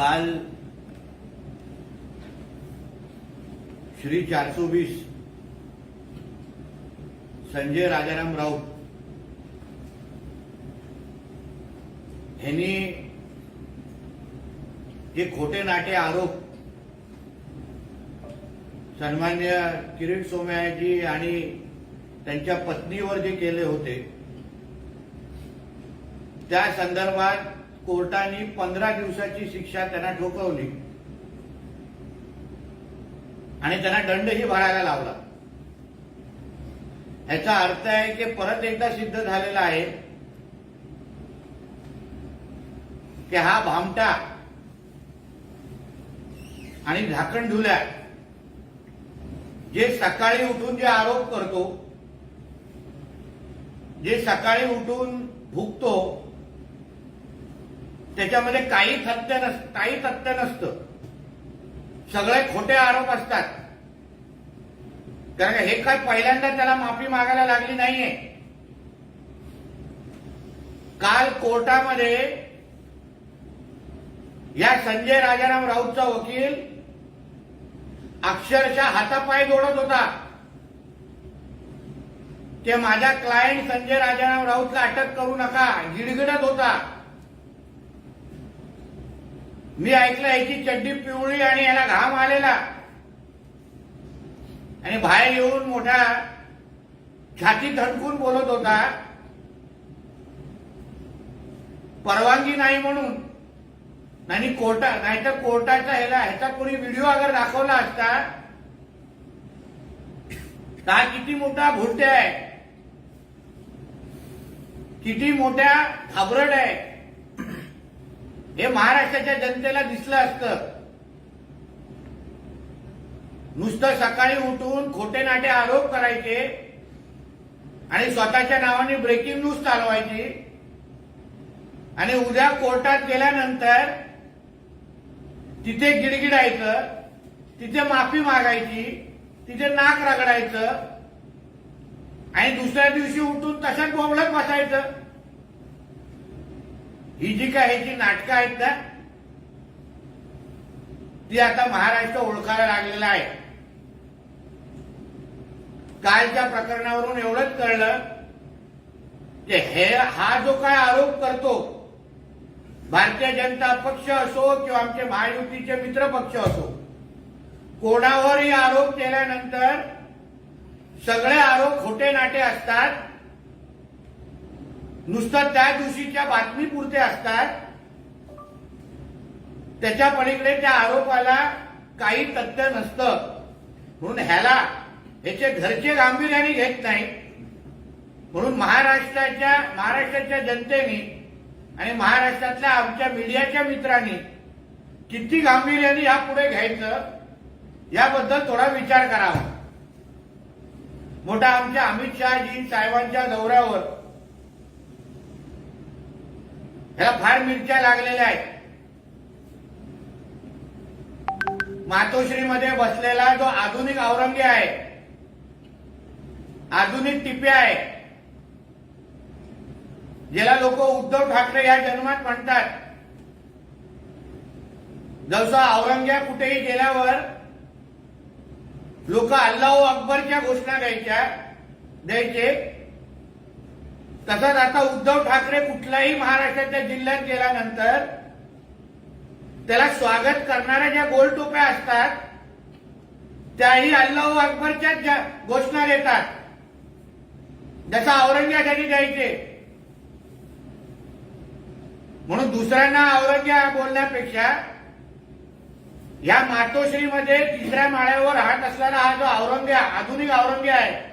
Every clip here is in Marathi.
काल श्री चारसो वीस संजय राजाराम राऊत यांनी जे खोटे नाटे आरोप सन्मान्य किरीट सोमयाजी आणि त्यांच्या पत्नीवर जे केले होते त्या संदर्भात कोर्टाने पंधरा दिवसाची शिक्षा त्यांना ठोकवली. आणि त्यांना दंडही भरायला लावला. याचा अर्थ आहे की परत एकदा सिद्ध झालेला आहे की हा भामटा आणि झाकण धुल्या जे सकाळी उठून जे आरोप करतो जे सकाळी उठून भुगतो त्याच्यामध्ये काही सत्य नसतं काही तथ्य नसतं. सगळे खोटे आरोप असतात. कारण हे काय पहिल्यांदा त्याला माफी मागायला लागली नाहीये. काल कोर्टामध्ये या संजय राजाराम राऊतचा वकील अक्षरशः हातापाय जोडत होता. ते माझ्या क्लायंट संजय राजाराम राऊतला अटक करू नका गिडगिडत होता. मी ऐकलं याची चड्डी पिवळी आणि याला घाम आलेला. आणि बाहेर येऊन मोठा छाती धडकून बोलत होता. परवानगी नाही म्हणून. नाही कोर्टा नाहीतर कोर्टाचा ह्याला ह्याचा कोणी व्हिडिओ अगर दाखवला असता तर हा किती मोठा भुरटे आहे. किती मोठ्या घाबरट आहे. हे महाराष्ट्राच्या जनतेला दिसलं असतं. नुसतं सकाळी उठून खोटे नाटे आरोप करायचे आणि स्वतःच्या नावाने ब्रेकिंग न्यूज चालवायची. आणि उद्या कोर्टात गेल्यानंतर तिथे गिडगिडायचं तिथे माफी मागायची तिथे नाक रगडायचं आणि दुसऱ्या दिवशी उठून तशाच बोबलत बसायचं. ही जी काय ह्याची नाटकं आहेत ना ती आता महाराष्ट्र ओळखायला लागलेला आहे. कालच्या प्रकरणावरून एवढंच कळलं की हे हा जो काय आरोप करतो भारतीय जनता पक्ष असो किंवा आमचे महायुतीचे मित्र पक्ष असो कोणावरही आरोप केल्यानंतर सगळे आरोप खोटे नाटे असतात. नुसतं त्या दिवशीच्या बातमीपुरते असतात त्याच्या पलीकडे त्या आरोपाला काही तथ्य नसतं. म्हणून ह्याला ह्याचे घरचे गांभीर्याने घेत नाही. म्हणून महाराष्ट्राच्या महाराष्ट्राच्या जनतेने आणि महाराष्ट्रातल्या आमच्या मीडियाच्या मित्रांनी किती गांभीर्याने यापुढे घ्यायचं याबद्दल थोडा विचार करावा. मोठा आमच्या अमित शहाजी साहेबांच्या दौऱ्यावर ह्याला फार मिरच्या लागलेल्या आहेत. मातोश्रीमध्ये बसलेला जो आधुनिक औरंगे आहे आधुनिक टिप्या आहे ज्याला लोक उद्धव ठाकरे या जन्मात म्हणतात. जसा औरंग्या कुठेही गेल्यावर लोक अल्लाह अकबरच्या घोषणा द्यायच्या द्यायचे. तसंच आता उद्धव ठाकरे कुठल्याही महाराष्ट्राच्या जिल्ह्यात गेल्यानंतर त्याला स्वागत करणाऱ्या ज्या गोल टोप्या असतात त्याही अल्लाह अकबरच्या घोषणा देतात जसा औरंगासाठी द्यायचे. म्हणून दुसऱ्यांना औरंग्या बोलण्यापेक्षा या मातोश्रीमध्ये तिसऱ्या माळ्यावर हात असलेला हा जो औरंग्या आधुनिक औरंग्या आहे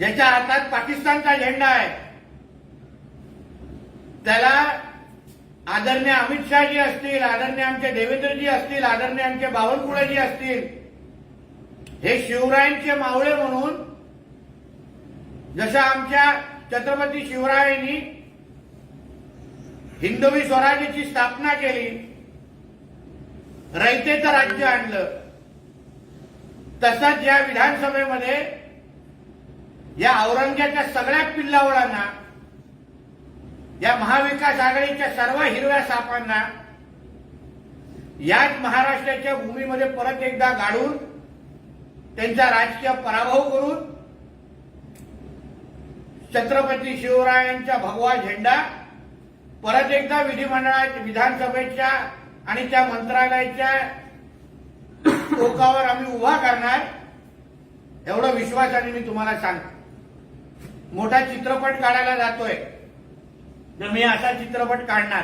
ज्याच्या हातात पाकिस्तानचा झेंडा आहे. त्याला आदरणीय अमित शहाजी असतील आदरणीय आमचे देवेंद्रजी असतील आदरणीय आमचे बावनकुळेजी असतील हे शिवरायांचे मावळे म्हणून जसं आमच्या छत्रपती शिवरायांनी हिंदवी स्वराज्याची स्थापना केली रयतेचं राज्य आणलं तसंच या विधानसभेमध्ये या औरंग्याच्या सगळ्या पिल्लावळांना या महाविकास आघाडीच्या सर्व हिरव्या सापांना याच महाराष्ट्राच्या भूमीमध्ये परत एकदा गाडून त्यांचा राजकीय पराभव करून छत्रपती शिवरायांचा भगवा झेंडा परत एकदा विधिमंडळात विधानसभेच्या आणि त्या मंत्रालयाच्या टोकावर आम्ही उभा करणार एवढा विश्वासाने मी तुम्हाला सांगतो. मोठा चित्रपट काढायला जातोय. तर मी असा चित्रपट काढणार.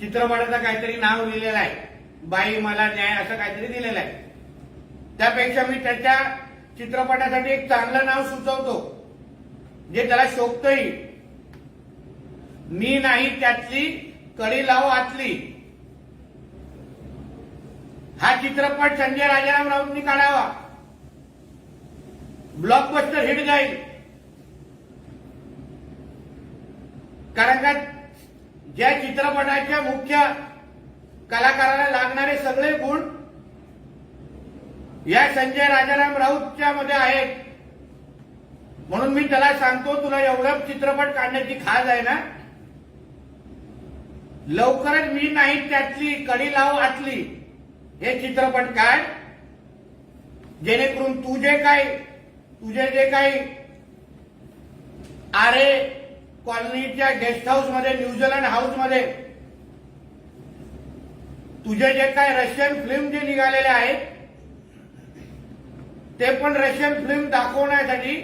चित्रपटाचं काहीतरी नाव लिहिलेलं आहे. बाई मला न्याय असं काहीतरी दिलेलं आहे. त्यापेक्षा मी त्याच्या चित्रपटासाठी एक चांगलं नाव सुचवतो जे त्याला शोभतही. मी नाही त्यातली कडी लाव आतली. हा चित्रपट संजय राजाराम राऊतनी काढावा. ब्लॉकबस्टर हिट जाईल. कारण का ज्या चित्रपटाच्या मुख्य कलाकाराला लागणारे सगळे गुण या संजय राजाराम राऊतच्या मध्ये आहेत. म्हणून मी त्याला सांगतो तुला एवढं चित्रपट काढण्याची खाज आहे ना? लवकरच मी नाही त्यातली कडी लाव आतली. हे चित्रपट काढ. जेणेकरून तू जे काय तुझे जे काही आरे कॉलनीच्या गेस्ट हाऊसमध्ये न्यूझीलंड हाऊसमध्ये. तुझे जे काय रशियन फिल्म जे निघालेले आहेत ते पण रशियन फिल्म दाखवण्यासाठी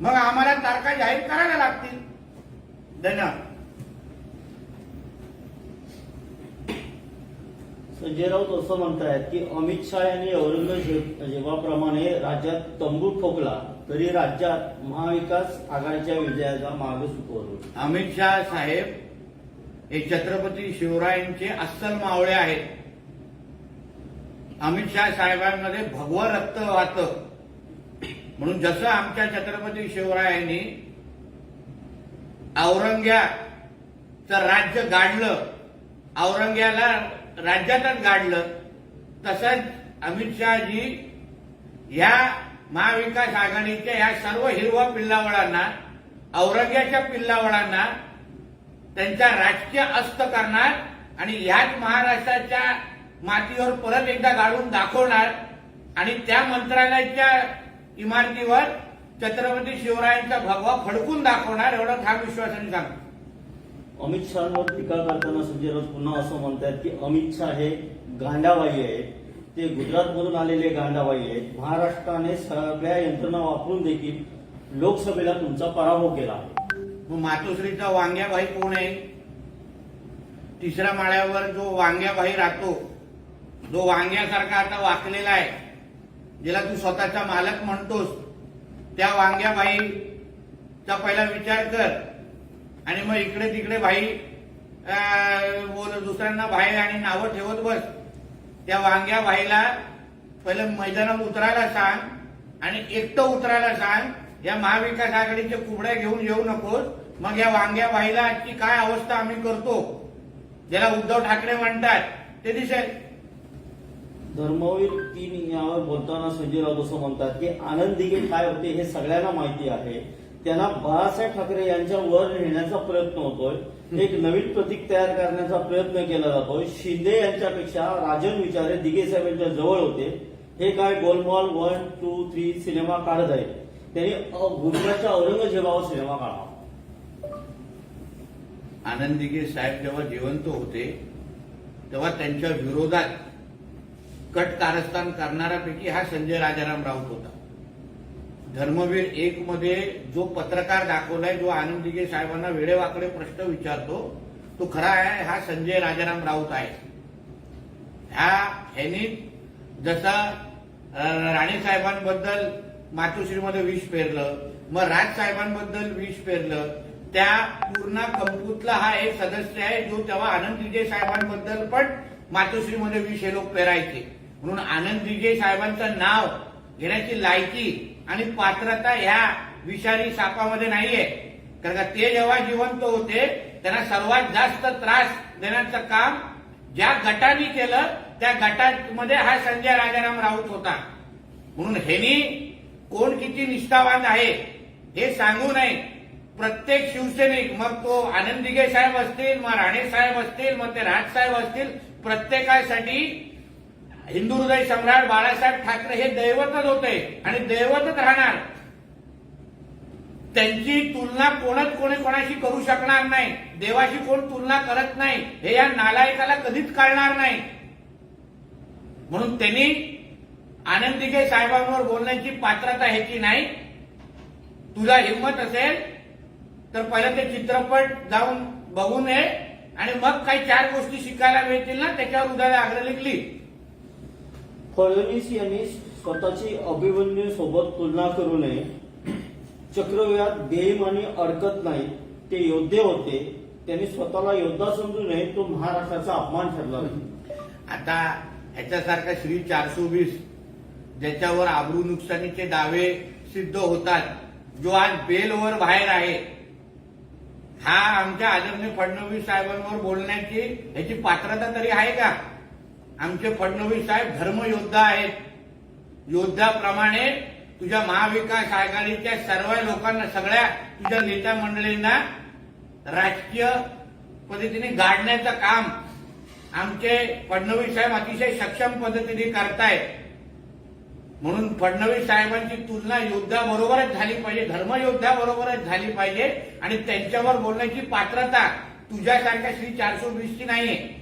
मग आम्हाला तारखा जाहीर करायला लागतील. धन्यवाद संजय राऊत असं म्हणतायत की अमित शहा यांनी औरंगजेबाप्रमाणे राज्यात तंबू ठोकला तरी राज्यात महाविकास आघाडीच्या विजयाचा मार्ग सुकवतो अमित शहा साहेब हे छत्रपती शिवरायांचे अस्सल मावळे आहेत. अमित शहा साहेबांमध्ये भगव रक्त वाहतं. म्हणून जसं आमच्या छत्रपती शिवरायांनी औरंग्याचं राज्य गाडलं औरंग्याला राज्यातच गाडलं तसंच अमित शहाजी या महाविकास आघाडीच्या या सर्व हिरवा पिल्लावळांना औरंग्याच्या पिल्लावळांना त्यांचा राजकीय अस्त करणार आणि ह्याच महाराष्ट्राच्या मातीवर परत एकदा गाडून दाखवणार आणि त्या मंत्रालयाच्या इमारतीवर छत्रपती शिवरायांचा भगवा फडकून दाखवणार एवढा ठाम विश्वासाने सांगतो. अमित शहांवर टीका करताना संजय राऊत पुन्हा असं म्हणतात की अमित शहा हे गांडाबाई आहेत. ते गुजरातमधून आलेले गांडावाई आहेत. महाराष्ट्राने सगळ्या यंत्रणा वापरून देखील लोकसभेला तुमचा पराभव केला. आहे मग मातोश्रीचा वांग्याबाई कोण आहे? तिसऱ्या माळ्यावर जो वांग्याबाई राहतो जो वांग्यासारखा आता वाकलेला आहे ज्याला तू स्वतःचा मालक म्हणतोस त्या वांग्याबाईचा पहिला विचार कर. आणि मग इकडे तिकडे भाई अं, बोल दुसऱ्यांना भाई आणि नावं ठेवत बस. त्या वांग्या बाईला पहिलं मैदानात उतरायला सांग आणि एकटं उतरायला सांग. या महाविकास आघाडीचे कुबड्या घेऊन येऊ नकोस. मग या वांग्या बाईला आजची काय अवस्था आम्ही करतो? ज्याला उद्धव ठाकरे म्हणतात ते दिसेल. धर्मवीर तीन यावर बोलताना संजय राऊत असं म्हणतात की आनंद दिघे काय होते हे सगळ्यांना माहिती आहे. त्यांना बाळासाहेब ठाकरे यांच्या वर नेण्याचा प्रयत्न होतोय. एक नवीन प्रतीक तयार करण्याचा प्रयत्न केला जातोय. शिंदे यांच्यापेक्षा राजन विचारे दिघे साहेबांच्या जवळ होते. हे काय Golmaal one two three cinema काढत आहेत. त्यांनी गुजरातच्या औरंगजेबावर सिनेमा काढा आनंद दिघे साहेब जेव्हा जिवंत होते तेव्हा त्यांच्या विरोधात कट कारस्थान करणाऱ्यापैकी हा संजय राजाराम राऊत होता. धर्मवीर एक मध्ये जो पत्रकार दाखवलाय जो आनंद दिगे साहेबांना वेडेवाकडे प्रश्न विचारतो तो खरा आहे हा संजय राजाराम राऊत आहे. ह्या ह्यांनी जसा अं, राणे साहेबांबद्दल मातोश्रीमध्ये विष पेरलं मग राज साहेबांबद्दल विष पेरलं त्या पूर्ण कंपूतला हा एक सदस्य आहे जो तेव्हा आनंद दिजे साहेबांबद्दल पण मातोश्रीमध्ये विष हे लोक पेरायचे. म्हणून आनंद दिजे साहेबांचं नाव घेण्याची लायकी आणि पात्रता ह्या विषारी सापामध्ये नाहीये. कारण का ते जेव्हा जिवंत होते त्यांना सर्वात जास्त त्रास देण्याचं काम ज्या गटाने केलं त्या गटामध्ये हा संजय राजाराम राऊत होता. म्हणून ह्यांनी कोण किती निष्ठावान आहे हे सांगू नये. प्रत्येक शिवसैनिक मग तो आनंदिगे साहेब असतील मग राणे साहेब असतील मग ते राज साहेब असतील प्रत्येकासाठी हिंदू हृदय सम्राट बाळासाहेब ठाकरे हे दैवतच होते आणि दैवतच राहणार. त्यांची तुलना कोणच कोणी कोणाशी करू शकणार नाही. देवाशी कोण तुलना करत नाही. हे या नालायकाला कधीच कळणार नाही. म्हणून त्यांनी आनंदिके साहेबांवर बोलण्याची पात्रता ह्याची नाही. तुला हिंमत असेल तर पहिलं ते चित्रपट जाऊन बघून ये. आणि मग काही चार गोष्टी शिकायला मिळतील ना त्याच्यावर उद्याला आग्रह लिखली. फडणवीस यांनी स्वतःची अभिमन्यू सोबत तुलना करू नये. चक्रव्यूहात बेईमानी अडकत नाही. ते योद्धे होते. त्यांनी स्वतःला योद्धा समजू नये तो महाराष्ट्राचा अपमान ठरला. आता याच्यासारखा श्री चारशे वीस ज्याच्यावर आबरू नुकसानीचे दावे सिद्ध होतात जो आज बेलवर बाहेर आहे. हा आमच्या आदरणीय फडणवीस साहेबांवर बोलण्याची ह्याची पात्रता तरी आहे का? आमचे फडणवीस साहेब धर्मयोद्धा आहेत. योद्धाप्रमाणे तुझ्या महाविकास आघाडीच्या सर्व लोकांना सगळ्या तुझ्या नेत्या मंडळींना राजकीय पद्धतीने गाडण्याचं काम आमचे फडणवीस साहेब अतिशय सक्षम पद्धतीने करतायत. म्हणून फडणवीस साहेबांची तुलना योद्ध्याबरोबरच झाली पाहिजे धर्मयोद्ध्याबरोबरच झाली पाहिजे आणि त्यांच्यावर बोलण्याची पात्रता तुझ्यासारख्या श्री चारशे वीसची नाहीये.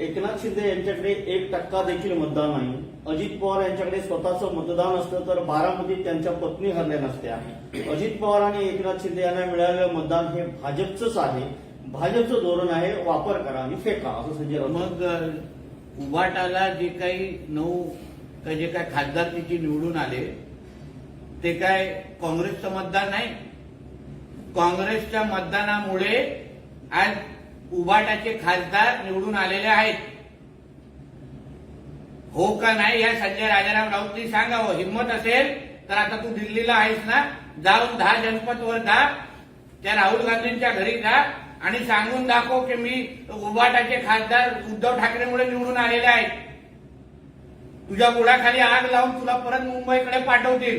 एकनाथ शिंदे यांच्याकडे एक टक्का देखील मतदान नाही. अजित पवार यांच्याकडे स्वतःचं मतदान असतं तर बारामतीत त्यांच्या पत्नी हरल्या नसत्या अजित पवार आणि एकनाथ शिंदे यांना मिळालेलं मतदान हे भाजपचंच आहे. भाजपचं धोरण आहे वापर करा आणि फेका असं संजय मग उभाटाला जे काही नऊ का जे काय खासदार तिथे निवडून आले ते काय काँग्रेसचं मतदान नाही? काँग्रेसच्या मतदानामुळे आज उभाटाचे खासदार निवडून आलेले आहेत. हो का नाही या संजय राजाराम राऊतनी सांगावं? हिंमत असेल तर आता तू दिल्लीला आहेस ना? जाऊन दहा जनपदवर जा त्या राहुल गांधींच्या घरी जा आणि सांगून दाखव की मी उभाटाचे खासदार उद्धव ठाकरेमुळे निवडून आलेले आहेत तुझ्या बुडाखाली आग लावून तुला परत मुंबईकडे पाठवतील.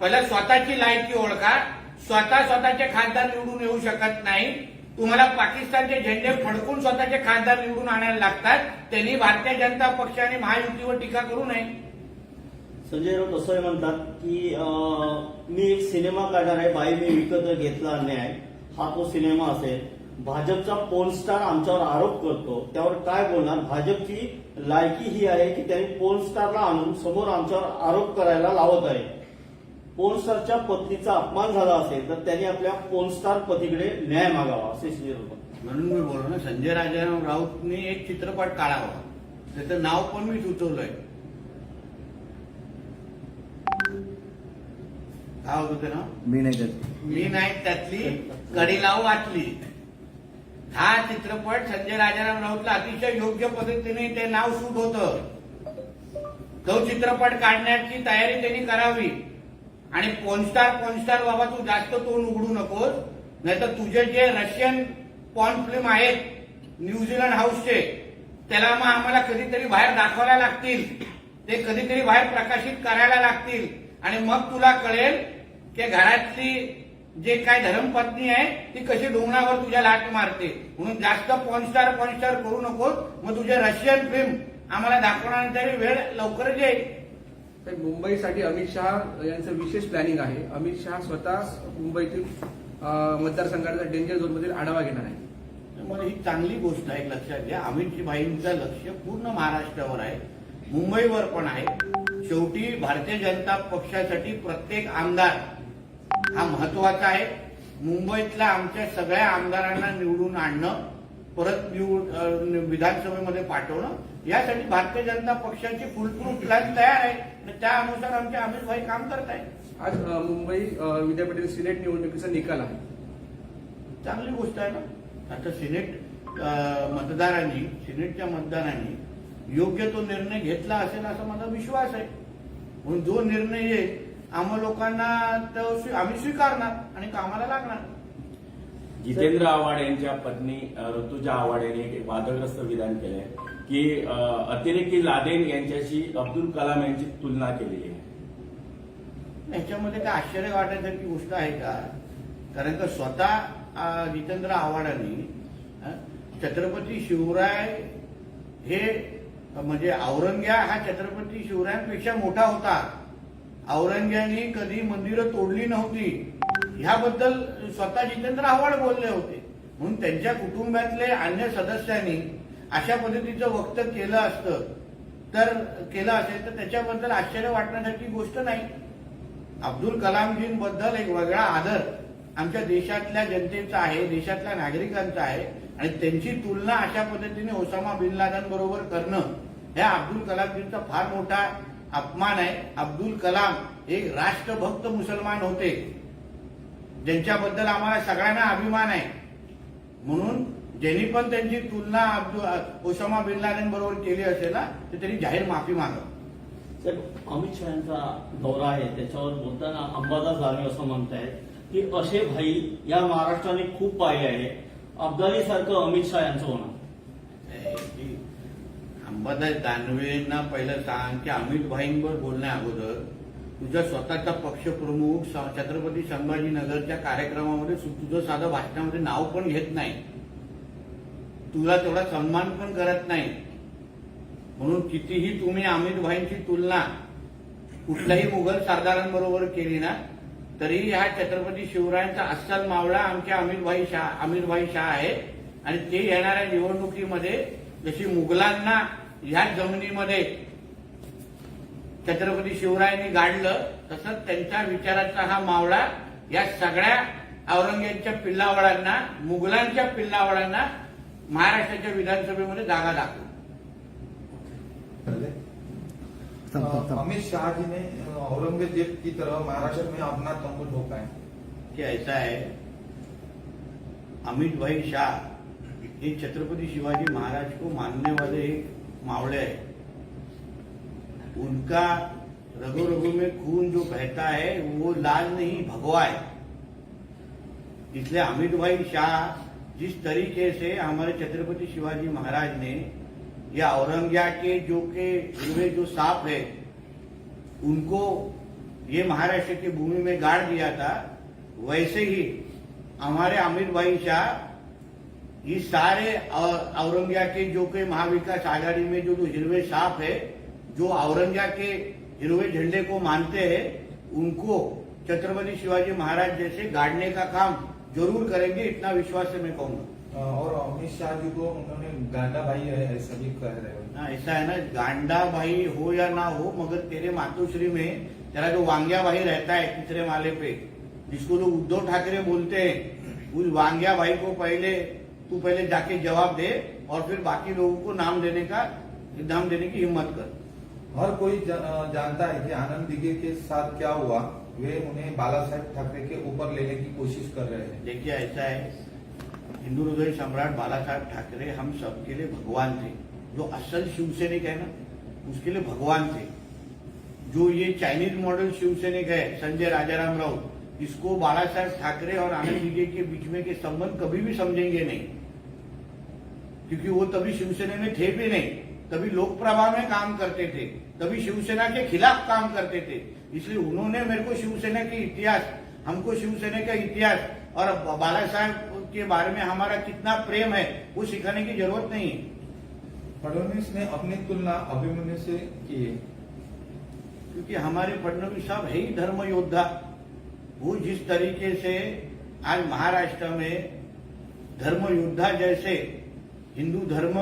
पहिला स्वतःची लायकी ओळखा. स्वतः स्वतःचे खासदार निवडून येऊ शकत नाही. तुम्हाला पाकिस्तानचे झेंडे फडकून स्वतःचे खासदार निवडून आणायला लागतात. त्यांनी भारतीय जनता पक्ष आणि महायुतीवर टीका करू नये. संजय राऊत असं म्हणतात की मी एक सिनेमा काढणार आहे बाई मी विकत घेतला न्याय हा तो सिनेमा असेल. भाजपचा पोल स्टार आमच्यावर आरोप करतो. त्यावर काय बोलणार? भाजपची लायकी ही आहे की त्यांनी पोल स्टारला आणून समोर आमच्यावर आरोप करायला लावत आहे. पोल स्टारच्या पत्नीचा अपमान झाला असेल तर त्यांनी आपल्या पोल स्टार पतीकडे न्याय मागावा असे संजय राऊत. म्हणून मी बोललो ना संजय राजाराम राऊतनी एक चित्रपट काढावा. त्याचं नाव पण मी सुचवलंय. काय होतं ते नाव? मी नाही करत मी नाही त्यातली कडी लावू वाचली हा चित्रपट संजय राजाराम राऊतला अतिशय योग्य पद्धतीने ते नाव सूट होतं. तो चित्रपट काढण्याची तयारी त्यांनी करावी. आणि पॉनस्टार पॉनस्टार बाबा तू जास्त तोंड उघडू नकोस. नाहीतर तुझे जे रशियन पॉन फिल्म आहेत न्यूझीलंड हाऊसचे त्याला मग आम्हाला कधीतरी बाहेर दाखवायला लागतील. ते कधीतरी बाहेर प्रकाशित करायला लागतील. आणि मग तुला कळेल की घरातली जे काय धर्मपत्नी आहे ती कशी डोंगरावर तुझ्या लाट मारते. म्हणून जास्त पॉनस्टार पॉनस्टार करू नकोस. मग तुझे रशियन फिल्म आम्हाला दाखवण्याची वेळ लवकरच येईल. तर मुंबईसाठी अमित शहा यांचं विशेष प्लॅनिंग आहे. अमित शहा स्वतः मुंबईतील मतदारसंघाचा डेंजर झोनमधील आढावा घेणार आहे मला ही चांगली गोष्ट आहे लक्षात घ्या. अमित भाईंचं लक्ष पूर्ण महाराष्ट्रावर आहे. मुंबईवर पण आहे. शेवटी भारतीय जनता पक्षासाठी प्रत्येक आमदार हा महत्त्वाचा आहे. मुंबईतल्या आमच्या सगळ्या आमदारांना निवडून आणणं परत निवड विधानसभेमध्ये पाठवणं यासाठी भारतीय जनता पक्षाची फुलप्रूफ प्लॅन तयार आहे. आणि त्या अनुसार आमचे अमित भाई काम करत आहेत. आज मुंबई अ, विद्यापीठातील सिनेट निवडणुकीचा निकाल आहे. चांगली गोष्ट आहे ना. आता सिनेट मतदारांनी सिनेटच्या मतदारांनी योग्य तो निर्णय घेतला असेल असा माझा विश्वास आहे. म्हणून जो निर्णय येईल आम्हा लोकांना तो आम्ही स्वीकारणार आणि कामाला लागणार. जितेंद्र आव्हाड यांच्या पत्नी ऋतुजा आव्हाड यांनी एक वादग्रस्त विधान केलंय. की अतिरेकी लादेन यांच्याशी अब्दुल कलाम यांची तुलना केलेली आहे. याच्यामध्ये काय आश्चर्य वाटण्यासारखी गोष्ट आहे का? कारण का स्वतः जितेंद्र आव्हाडांनी छत्रपती शिवराय हे म्हणजे औरंग्या हा छत्रपती शिवरायांपेक्षा मोठा होता. औरंग्यानी कधी मंदिरं तोडली नव्हती. ह्याबद्दल स्वतः जितेंद्र आव्हाड बोलले होते. म्हणून त्यांच्या कुटुंबातले अन्य सदस्यांनी अशा पद्धतीचं वक्तव्य केलं असतं तर केलं असेल तर त्याच्याबद्दल आश्चर्य वाटण्यासारखी गोष्ट नाही. अब्दुल कलामजींबद्दल एक वेगळा आदर आमच्या देशातल्या जनतेचा आहे देशातल्या नागरिकांचा आहे आणि त्यांची तुलना अशा पद्धतीने ओसामा बिन लादन बरोबर करणं ह्या अब्दुल कलामजींचा फार मोठा अपमान आहे. अब्दुल कलाम एक राष्ट्रभक्त मुसलमान होते ज्यांच्याबद्दल आम्हाला सगळ्यांना अभिमान आहे. म्हणून ज्यांनी पण त्यांची तुलना अब्दुल ओसामा बिन लादेन बरोबर केली असेल ना तर त्यांनी जाहीर माफी मागावं. साहेब अमित शहा यांचा दौरा आहे त्याच्यावर बोलताना अंबादास दानवे असं म्हणतायत की असे भाई या महाराष्ट्राने खूप पाहिले आहे. अब्दाली सारखं अमित शहा यांचं होणार. अंबादास दानवेंना पहिलं सांग की अमित भाईंवर बोलण्या अगोदर तुझा स्वतःचा पक्षप्रमुख छत्रपती संभाजीनगरच्या कार्यक्रमामध्ये तुझं साधं भाषणामध्ये नाव पण घेत नाही. तुला तेवढा सन्मान पण करत नाही. म्हणून कितीही तुम्ही अमित भाईंची तुलना कुठल्याही मुघल सरदारांबरोबर केली ना तरी हा छत्रपती शिवरायांचा अस्सल मावळा आमच्या अमितभाई शाह अमितभाई शाह आहे. आणि ते येणाऱ्या निवडणुकीमध्ये जशी मुघलांना ह्या जमिनीमध्ये छत्रपती शिवरायांनी गाडलं तसंच त्यांच्या विचाराचा हा मावळा या सगळ्या औरंगजेबच्या पिल्लावळांना मुघलांच्या पिल्लावळांना महाराष्ट्राच्या विधानसभेमध्ये जागा दाखवू अमित शाह जी ने औरंगज़ेब की तरह महाराष्ट्र में अपना तंबू ठोका है. कि ऐसा है अमित भाई शाह ये छत्रपति शिवाजी महाराज को मानने वाले एक मावड़े हैं. उनका रगो रघु में खून जो बहता है वो लाल नहीं भगवा है. इसलिए अमित भाई शाह जिस तरीके से हमारे छत्रपति शिवाजी महाराज ने या औरंगिया के, जो के हिरवे जो सांप है, उनको ये महाराष्ट्र की भूमि में गाड़ दिया था, वैसे ही हमारे अमित भाई शाह, ये सारे औ- औरंगिया के, जो के महाविकास आघाड़ी में जो जो हिरवे साफ़ है, जो औरंगिया के हिरवे झंडे को मानते हैं, उनको छत्रपति शिवाजी महाराज जैसे गाड़ने का काम ज़रूर करेंगे इतना विश्वास से मैं कहूँगा। और अमित शाह जी को उन्होंने गांडा भाई ऐसा भी कह रहे हो। हाँ, ऐसा है ना गांडा भाई हो या ना हो मगर तेरे मातोश्री में तेरा जो वांग्या भाई रहता है तीसरे माले पे जिसको लोग उद्धव ठाकरे बोलते हैं उस वांग्या भाई को पहले तू पहले जाके जवाब दे और फिर बाकी लोगों को नाम देने का नाम देने की हिम्मत कर। हर कोई ज- जानता है कि आनंद दिघे के साथ क्या हुआ। वे उन्हें बाला साहेब ठाकरे के ऊपर लेने की कोशिश कर रहे हैं। देखिए, ऐसा है, हिंदू हृदय सम्राट बाला साहेब ठाकरे हम सबके लिए भगवान थे। जो असल शिवसैनिक है ना, उसके लिए भगवान थे। जो ये चाइनीज़ मॉडल शिवसैनिक है, संजय राजाराम राउत, इसको बाला साहेब ठाकरे और आनंद विजय के बीच में के संबंध कभी भी समझेंगे नहीं। क्योंकि वो तभी शिवसेना में थे भी नहीं। तभी लोक प्रभा में काम करते थे तभी शिवसेना के खिलाफ काम करते थे। इसलिए उन्होंने मेरे को शिवसेना के इतिहास हमको शिवसेना का इतिहास और बाला साहब के बारे में हमारा कितना प्रेम है वो सिखाने की ज़रूरत नहीं है। फडणवीस ने अपनी तुलना अभिमन्यु से की है। क्योंकि हमारे फडणवीस साहब है ही धर्म योद्धा वो जिस तरीके से आज महाराष्ट्र में धर्म योद्धा जैसे हिंदू धर्म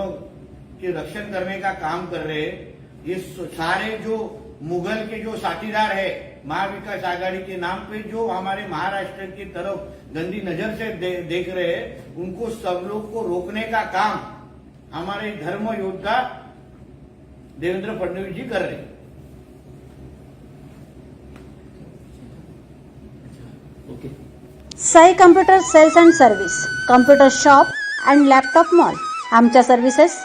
के रक्षण करने का काम कर रहे ये सारे जो मुगल के जो साथीदार है महाविकास आघाड़ी के नाम पे जो हमारे महाराष्ट्र की तरफ गंदी नजर से दे, देख रहे हैं उनको सब लोग को रोकने का काम हमारे धर्म योद्धा देवेंद्र फडणवीस जी कर रहे हैं। Okay. Sai computer sales and service computer shop and laptop mall आमच्या सर्व्हिसेस